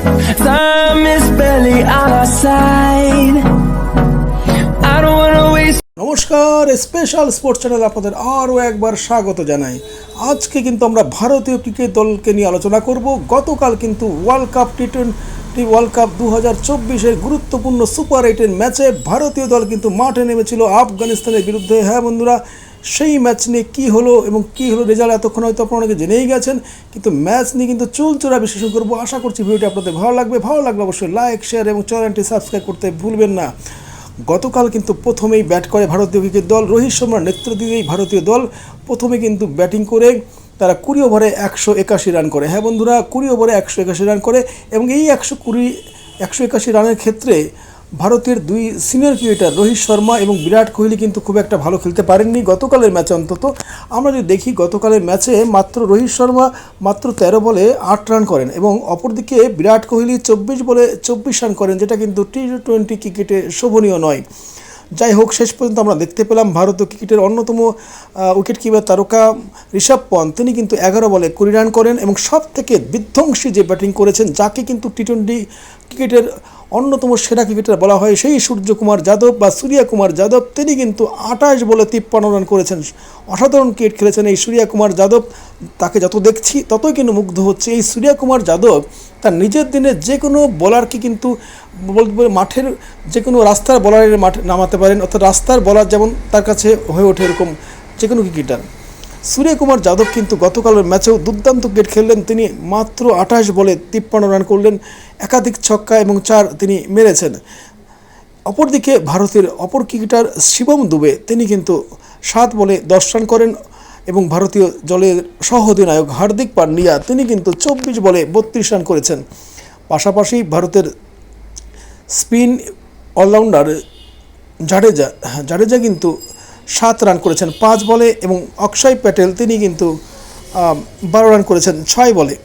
Time is barely on our side. I don't wanna waste. নমস্কার special sports channel আপনাদের আরও একবার স্বাগত জানাই আজকে কিন্তু আমরা ভারতীয় ক্রিকেট দলকে নিয়ে আলোচনা করব গতকাল কিন্তু world cup T twenty world cup দু হাজার চব্বিশের গুরুত্বপূর্ণ সুপার এইটের ম্যাচে ভারতীয় দল কিন্তু মাঠে নেমেছিল আফগানিস্তানের বিরুদ্ধে হ্যাঁ বন্ধুরা সেই ম্যাচ নিয়ে কী হলো এবং কী হলো রেজাল্ট এতক্ষণ হয়তো আপনারা অনেকে জেনেই গেছেন, কিন্তু ম্যাচ নিয়ে কিন্তু চুলচোরা বিশ্লেষণ করব। আশা করছি ভিডিওটি আপনাদের ভালো লাগবে। ভালো লাগলে অবশ্যই লাইক শেয়ার এবং চ্যানেলটি সাবস্ক্রাইব করতে ভুলবেন না। গতকাল কিন্তু প্রথমেই ব্যাট করে ভারতীয় ক্রিকেট দল। রোহিত শর্মার নেতৃত্বে ভারতীয় দল প্রথমে কিন্তু ব্যাটিং করে তারা কুড়ি ওভারে একশো একাশি রান করে। হ্যাঁ বন্ধুরা, কুড়ি ওভারে একশো একাশি রান করে এবং এই একশো কুড়ি, একশো একাশি রানের ক্ষেত্রে ভারতের দুই সিনিয়র ক্রিকেটার রোহিত শর্মা এবং বিরাট কোহলি কিন্তু খুব একটা ভালো খেলতে পারেননি গতকালের ম্যাচে অন্তত। আমরা যদি দেখি গতকালের ম্যাচে মাত্র রোহিত শর্মা মাত্র তেরো বলে আট রান করেন এবং অপরদিকে বিরাট কোহলি চব্বিশ বলে চব্বিশ রান করেন, যেটা কিন্তু টি টোয়েন্টি ক্রিকেটে শোভনীয় নয়। যাই হোক, শেষ পর্যন্ত আমরা দেখতে পেলাম ভারতীয় ক্রিকেটের অন্যতম উইকেট কিপার তারকা ঋষভ পন্থ তিনি কিন্তু এগারো বলে কুড়ি রান করেন এবং সব থেকে বিধ্বংসী যে ব্যাটিং করেছেন, যাকে কিন্তু টি টোয়েন্টি ক্রিকেটের অন্যতম সেরা ক্রিকেটার বলা হয় সেই সূর্যকুমার যাদব বা সূর্যা কুমার যাদব। তিনি কিন্তু আঠাশ বলে তিপ্পান্ন রান করেছেন। অসাধারণ ক্রিকেট খেলেছেন এই সূর্যা কুমার যাদব। তাকে যত দেখছি, ততই কিন্তু মুগ্ধ হচ্ছে। এই সূর্যা কুমার যাদব তার নিজের দিনে যে কোনো বলারকে কিন্তু বলতে মাঠের যে কোনো রাস্তার বলারের মাঠে নামাতে পারেন। অর্থাৎ রাস্তার বলার যেমন তার কাছে হয়ে ওঠে এরকম যে কোনো ক্রিকেটার সূর্যকুমার যাদব কিন্তু গতকালের ম্যাচেও দুর্দান্ত ক্রিকেট খেললেন। তিনি মাত্র আঠাশ বলে তিপ্পান্ন রান করলেন, একাধিক ছক্কা এবং চার তিনি মেরেছেন। অপরদিকে ভারতের অপর ক্রিকেটার শিবম দুবে, তিনি কিন্তু সাত বলে দশ রান করেন এবং ভারতীয় দলের সহ অধিনায়ক হার্দিক পান্ডিয়া, তিনি কিন্তু চব্বিশ বলে বত্রিশ রান করেছেন। পাশাপাশি ভারতের স্পিন অলরাউন্ডার জাডেজা জাডেজা কিন্তু সাত রান করেছেন, পাঁচ বলে এবং অক্ষয় প্যাটেল, তিনি কিন্তু বারো রান করেছেন, ছয় বলে।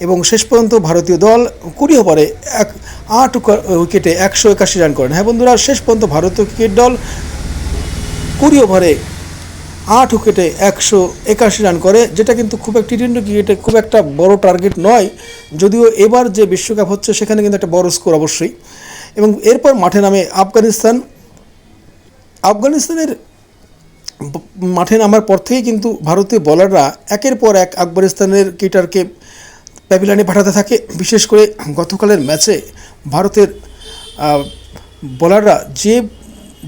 এবং শেষ পর্যন্ত ভারতীয় দল কুড়ি ওভারে এক, আট উইকা- উইকেটে একশো একাশি রান করেন। হ্যাঁ বন্ধুরা, শেষ পর্যন্ত ভারতীয় ক্রিকেট দল কুড়ি ওভারে আট উইকেটে একশো একাশি রান করে, যেটা কিন্তু খুব একটা টি টোয়েন্টি ক্রিকেটে খুব একটা বড় টার্গেট নয়। যদিও এবার যে বিশ্বকাপ হচ্ছে, সেখানে কিন্তু একটা বড় স্কোর অবশ্যই। এবং এরপর মাঠে নামে আফগানিস্তান। আফগানিস্তানের মাঠে নামার পর থেকেই কিন্তু ভারতীয় বলাররা একের পর এক আফগানিস্তানের ক্রিকেটারকে প্যাভিলানে পাঠাতে থাকে। বিশেষ করে গতকালের ম্যাচে ভারতের বলাররা যে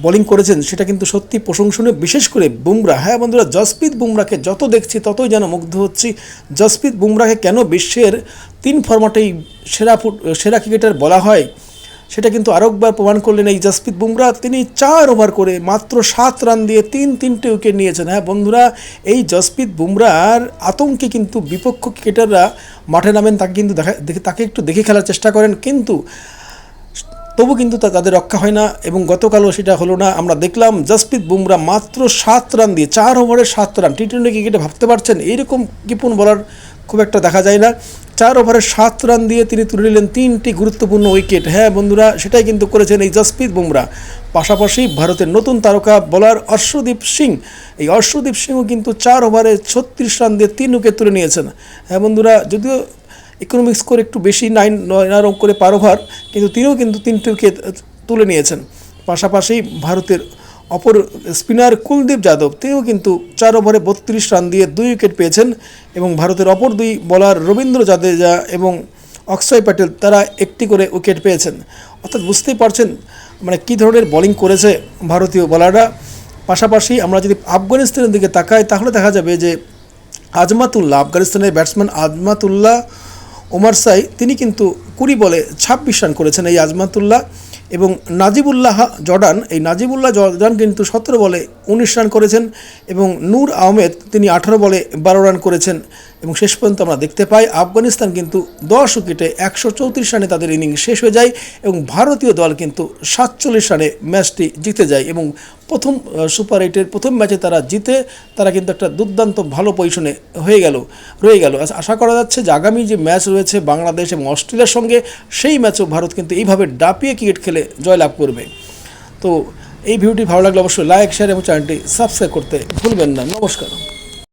বোলিং করেছেন সেটা কিন্তু সত্যি প্রশংসনীয়। বিশেষ করে বুমরা। হ্যাঁ বন্ধুরা, জসপ্রীত বুমরাকে যত দেখছি ততই যেন মুগ্ধ হচ্ছি। জসপ্রীত বুমরাকে কেন বিশ্বের তিন ফরম্যাটেই সেরা ফুট, সেরা ক্রিকেটার বলা হয়? সেটা কিন্তু আরেকবার প্রমাণ করলেন এই জসপ্রীত বুমরা। তিনি চার ওভার করে মাত্র সাত রান দিয়ে তিন, তিনটে উইকেট নিয়েছেন। হ্যাঁ বন্ধুরা, এই জসপ্রীত বুমরার আতঙ্কে কিন্তু বিপক্ষ ক্রিকেটাররা মাঠে নামেন, তাকে কিন্তু দেখা তাকে একটু দেখে খেলার চেষ্টা করেন। কিন্তু তবু কিন্তু তা, তাদের রক্ষা হয় না এবং গতকালও সেটা হলো না। আমরা দেখলাম জসপ্রীত বুমরা মাত্র সাত রান দিয়ে, চার ওভারে সাত রান। টি টোয়েন্টি ক্রিকেটে ভাবতে পারছেন? এইরকম কিপুন বলার খুব একটা দেখা যায় না। চার ওভারে সাত রান দিয়ে তিনি তুলে নিলেন তিনটি গুরুত্বপূর্ণ উইকেট। হ্যাঁ বন্ধুরা, সেটাই কিন্তু করেছেন এই জসপ্রীত বুমরা। পাশাপাশি ভারতের নতুন তারকা, বলার অর্শদীপ সিং। এই অর্শদীপ সিংও কিন্তু চার ওভারে ছত্রিশ রান দিয়ে তিন উইকেট তুলে নিয়েছেন। হ্যাঁ বন্ধুরা, যদিও ইকোনমিক স্কোর একটু বেশি, নাইন, নয় করে পার ওভার, কিন্তু তিনিও কিন্তু তিনটি উইকেট তুলে নিয়েছেন। পাশাপাশি ভারতের অপর স্পিনার কুলদীপ যাদব, তিনিও কিন্তু চার ওভারে বত্রিশ রান দিয়ে দুই উইকেট পেয়েছেন এবং ভারতের অপর দুই বলার রবীন্দ্র জাদেজা এবং অক্ষয় প্যাটেল, তারা একটি করে উইকেট পেয়েছেন। অর্থাৎ বুঝতেই পারছেন মানে কী ধরনের বোলিং করেছে ভারতীয় বলাররা। পাশাপাশি আমরা যদি আফগানিস্তানের দিকে তাকাই, তাহলে দেখা যাবে যে আজমাতুল্লাহ, আফগানিস্তানের ব্যাটসম্যান আজমাতুল্লাহ ওমার সাই, তিনি কিন্তু কুড়ি বলে ছাব্বিশ রান করেছেন এই আজমাতুল্লাহ। এবং নাজিবুল্লাহ জর্ডান, এই নাজিবুল্লাহ জর্ডান কিন্তু সতেরো বলে উনিশ রান করেছেন এবং নূর আহমেদ, তিনি আঠারো বলে বারো রান করেছেন। এবং শেষ পর্যন্ত আমরা দেখতে পাই আফগানিস্তান কিন্তু দশ উইকেটে একশো চৌত্রিশ রানে তাদের ইনিংস শেষ হয়ে যায় এবং ভারতীয় দল কিন্তু সাতচল্লিশ রানে ম্যাচটি জিতে যায় এবং প্রথম সুপার এইটের প্রথম ম্যাচে তারা জিতে তারা কিন্তু একটা দুর্দান্ত ভালো পজিশনে হয়ে গেল, রয়ে গেল। আশা করা যাচ্ছে যে আগামী যে ম্যাচ রয়েছে বাংলাদেশ এবং অস্ট্রেলিয়ার সঙ্গে, সেই ম্যাচেও ভারত কিন্তু এইভাবে ডাপিয়ে ক্রিকেট খেলে জয়লাভ করবে। তো এই ভিডিওটি ভালো লাগলে অবশ্যই লাইক, শেয়ার এবং চ্যানেলটি সাবস্ক্রাইব করতে ভুলবেন না। নমস্কার।